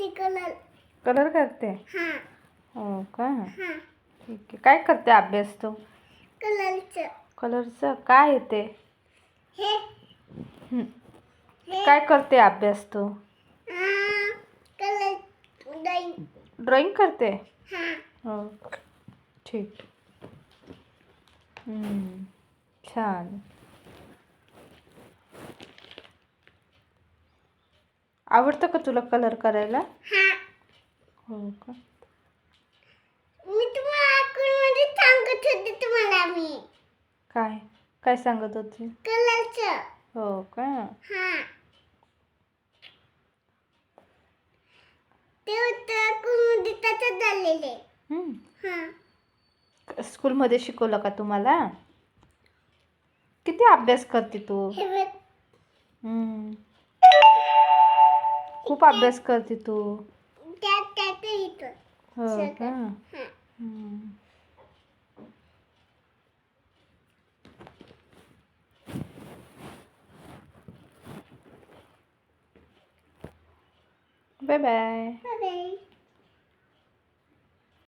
करते colour. Colour करते? हा. हो का? हा. ठीक आहे. काय करते अभ्यास तू? कलरचं. कलरचं? काय येते हे. हं. हे. काय करते अभ्यास तू? हा. कलर. ड्रॉइंग. ड्रॉइंग करते? हा. हो. ठीक. हं. छान. आवडतं का तुला कलर करायला? हा. हो का? मी तुम्हाला मध्ये सांगत होते तुम्हाला मी. काय? काय सांगत होती? कलरचं. हो का? हा. ते होतं कुमुदी त्याचं झालेले. हा. स्कूलमध्ये शिकवलं का तुम्हाला? किती अभ्यास करते तू? खूप अभ्यास करते तू. त्यात हो सगळं. का हा. बाय. Bye bye.